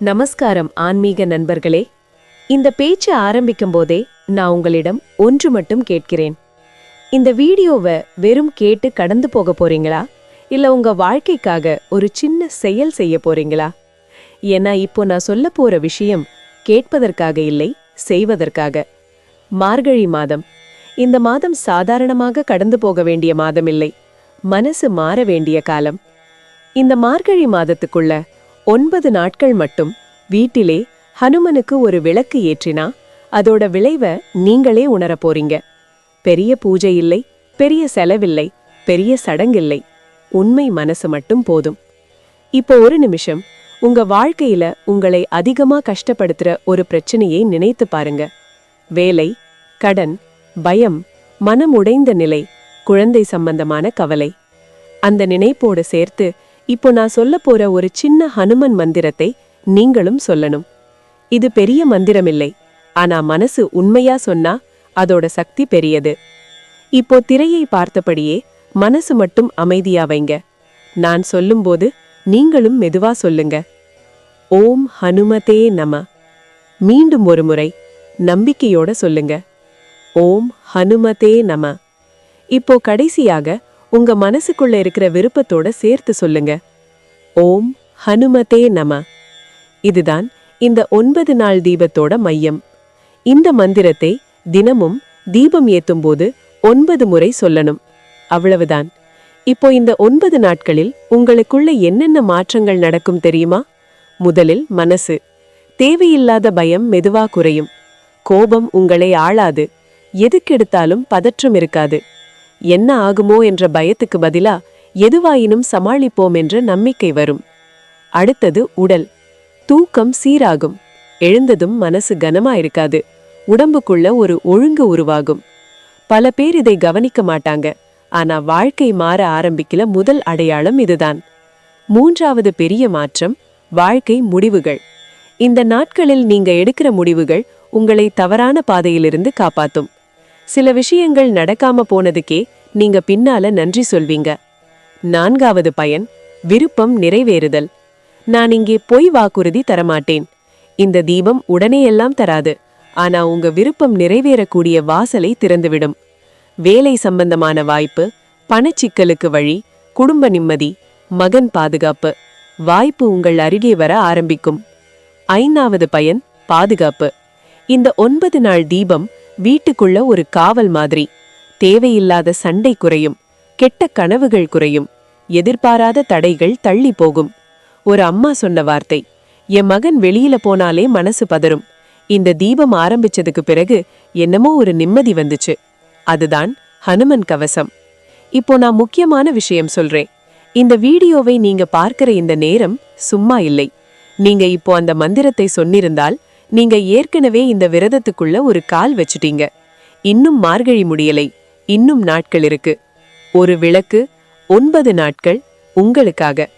நமஸ்காரம் ஆன்மீக நண்பர்களே. இந்த பேச்சு ஆரம்பிக்கும் போதே நான் உங்களிடம் ஒன்று மட்டும் கேட்கிறேன். இந்த வீடியோவை வெறும் கேட்டு கடந்து போக போறீங்களா? இல்ல உங்க வாழ்க்கைக்காக ஒரு சின்ன செயல் செய்ய போறீங்களா? ஏன்னா இப்போ நான் சொல்ல போற விஷயம் கேட்பதற்காக இல்லை செய்வதற்காக. மார்கழி மாதம். இந்த மாதம் சாதாரணமாக கடந்து போக வேண்டிய மாதம் இல்லை மனசு மாற வேண்டிய காலம். இந்த மார்கழி மாதத்துக்குள்ள ஒன்பது நாட்கள் மட்டும் வீட்டிலே ஹனுமனுக்கு ஒரு விளக்கு ஏற்றினா அதோட விளைவை நீங்களே உணரப் போறீங்க. பெரிய பூஜை இல்லை பெரிய செலவில்லை பெரிய சடங்கில்லை. உண்மை மனசு மட்டும் போதும். இப்போ ஒரு நிமிஷம் உங்க வாழ்க்கையில உங்களை அதிகமா கஷ்டப்படுத்துற ஒரு பிரச்சனையை நினைத்து பாருங்க. வேலை கடன் பயம் மனம் உடைந்த நிலை குழந்தை சம்பந்தமான கவலை. அந்த நினைப்போடு சேர்த்து இப்போ நான் சொல்ல போற ஒரு சின்ன ஹனுமன் மந்திரத்தை நீங்களும் சொல்லணும். இது பெரிய மந்திரமில்லை. ஆனா மனசு உண்மையா சொன்னா அதோட சக்தி பெரியது. இப்போ திரையை பார்த்தபடியே மனசு மட்டும் அமைதியா வைங்க. நான் சொல்லும்போது நீங்களும் மெதுவா சொல்லுங்க. ஓம் ஹனுமதே நம. மீண்டும் ஒரு முறை நம்பிக்கையோட சொல்லுங்க. ஓம் ஹனுமதே நம. இப்போ கடைசியாக உங்க மனசுக்குள்ள இருக்கிற விருப்பத்தோட சேர்த்து சொல்லுங்க. ஓம் ஹனுமதே நம. இதுதான் இந்த ஒன்பது நாள் தீபத்தோட மையம். இந்த மந்திரத்தை தினமும் தீபம் ஏத்தும்போது ஒன்பது முறை சொல்லணும். அவ்வளவுதான். இப்போ இந்த ஒன்பது நாட்களில் உங்களுக்குள்ள என்னென்ன மாற்றங்கள் நடக்கும் தெரியுமா? முதலில் மனசு. தேவையில்லாத பயம் மெதுவா குறையும். கோபம் உங்களை ஆளாது. எதுக்கெடுத்தாலும் பதற்றம் இருக்காது. என்ன ஆகுமோ என்ற பயத்துக்கு பதிலா எதுவாயினும் சமாளிப்போம் என்ற நம்பிக்கை வரும். அடுத்தது உடல். தூக்கம் சீராகும். எழுந்ததும் மனசு கனமா இருக்காது. உடம்புக்குள்ள ஒரு ஒழுங்கு உருவாகும். பல பேர் இதை கவனிக்க மாட்டாங்க. ஆனா வாழ்க்கை மாற ஆரம்பிக்கல முதல் அடையாளம் இதுதான். மூன்றாவது பெரிய மாற்றம் வாழ்க்கை முடிவுகள். இந்த நாட்களில் நீங்க எடுக்கிற முடிவுகள் உங்களை தவறான பாதையிலிருந்து காப்பாத்தும். சில விஷயங்கள் நடக்காம போனதுக்கே நீங்க பின்னால நன்றி சொல்வீங்க. நான்காவது பயன் விருப்பம் நிறைவேறுதல். நான் இங்கே பொய் வாக்குறுதி தரமாட்டேன். இந்த தீபம் உடனே எல்லாம் தராது. ஆனா உங்க விருப்பம் நிறைவேறக்கூடிய வாசலை திறந்துவிடும். வேலை சம்பந்தமான வாய்ப்பு பணச்சிக்கலுக்கு வழி குடும்ப நிம்மதி மகன் பாதுகாப்பு. வாய்ப்பு உங்கள் அருகே வர ஆரம்பிக்கும். ஐந்தாவது பயன் பாதுகாப்பு. இந்த ஒன்பது நாள் தீபம் வீட்டுக்குள்ள ஒரு காவல் மாதிரி. தேவையில்லாத சண்டை குறையும். கெட்ட கனவுகள் குறையும். எதிர்பாராத தடைகள் தள்ளி போகும். ஒரு அம்மா சொன்ன வார்த்தை என் மகன் வெளியில போனாலே மனசு பதறும். இந்த தீபம் ஆரம்பிச்சதுக்கு பிறகு என்னமோ ஒரு நிம்மதி வந்துச்சு. அதுதான் ஹனுமன் கவசம். இப்போ நான் முக்கியமான விஷயம் சொல்றேன். இந்த வீடியோவை நீங்க பார்க்கிற இந்த நேரம் சும்மா இல்லை. நீங்க இப்போ அந்த மந்திரத்தை சொன்னிருந்தால் நீங்க ஏற்கனவே இந்த விரதத்துக்குள்ள ஒரு கால் வச்சுட்டீங்க. இன்னும் மார்கழி முடியலை. இன்னும் நாட்கள் இருக்கு. ஒரு விளக்கு ஒன்பது நாட்கள் உங்களுக்காக.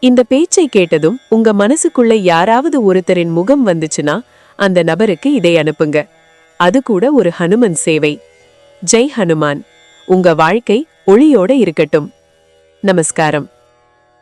இந்த பேச்சை கேட்டதும் உங்க மனசுக்குள்ள யாராவது ஒருத்தரின் முகம் வந்துச்சுன்னா அந்த நபருக்கு இதை அனுப்புங்க. அது கூட ஒரு ஹனுமன் சேவை. ஜெய் ஹனுமான். உங்க வாழ்க்கை ஒளியோட இருக்கட்டும். நமஸ்காரம்.